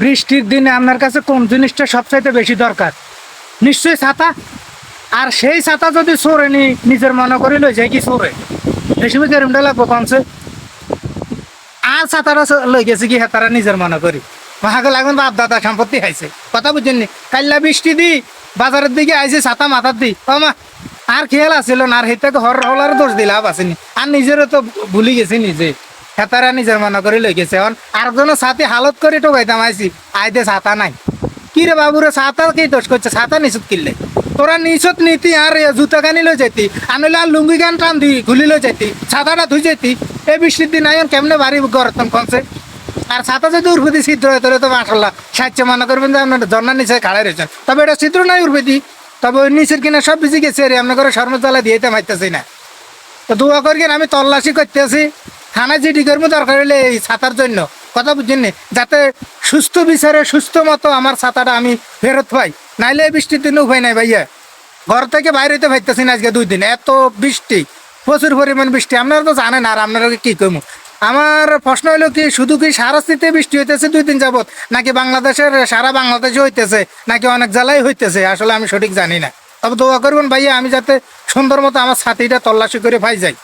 বৃষ্টির দিনে আপনার কাছে কোন জিনিসটা সবচাইতে বেশি দরকার? নিশ্চয়ই ছাতা? আর সেই ছাতা যদি সরে নি, নিজের মনে করি লই যায় কি সরে বেশি এরমটা লাগবো কমছে আর ছাতাটা লই গেছে কি তারা নিজের মনে করি। মাহাকে লাগবেন বাপ দাদা সম্পত্তি খাইছে। কথা বুঝছেননি কাল্লা বৃষ্টি দি, বাজারের দিকে আইছে, ছাতা মাথার দি। মা, আর খেয়াল আছিল না, আর হেতাকে হর হলার দোষ দিলাম আসেনি আর নিজেরও তো ভুলি গেছে নিজে। হেতারা নিজের মনে করে লই গেছে এখন আরেকজনের সাথে হালত করে টোকাইতাম আইছি আইতে ছাতা নাই। কি রে বাবুরে ছাতা কি দোষ করছে? ছাতা নিচুত কিনলে? তোরা নিচত নিতি আর জুতা কানি লই যাইতি আনলে আর লুঙ্গি গান টান দি ঘুলি লই যাইতি, ছাতাটা ধুই যাইতি। এই বৃষ্টির দিন আইন কেমনে বাড়ি গরতন কনছে? আর ছাতা যদি উর্বদি ছিদ্র হয়, তাহলে তো মাসাল্লাহ সাহায্য মনে করবেন যে আপনার ঝর্ণার নিচে খাড়াই রয়েছেন তবে এটা ছিদ্র নাই উর্বদি তবে ওই নিচের কিনা সব ভিজে গেছে রে, আপনার ঘরে সর্বজ্বালা দিয়ে মারতেছি না। তো দোয়া করি আমি তল্লাশি করতে আছি থানায় জিডি করব, দরকার হলে এই ছাতার জন্য। কথা বুঝছেন? যাতে সুস্থ বিচারে সুস্থ মতো আমার ছাতাটা আমি ফেরত পাই। নাইলে এই বৃষ্টির দিনে উপায় নাই ভাইয়া। ঘর থেকে বাইরে হইতে পারতেছি না আজকে দুই দিন। এত বৃষ্টি, প্রচুর পরিমাণ বৃষ্টি। আপনারা তো জানেন আর আপনারা কি কমু আমার প্রশ্ন হলো কি, শুধু কি সারাস্তিতে বৃষ্টি হইতেছে দুই দিন যাবত নাকি বাংলাদেশের সারা বাংলাদেশে হইতেছে, নাকি অনেক জেলায় হইতেছে? আসলে আমি সঠিক জানি না। তবে দোয়া করবেন ভাইয়া, আমি যাতে সুন্দর মতো আমার ছাতিটা তল্লাশি করে পাই যাই।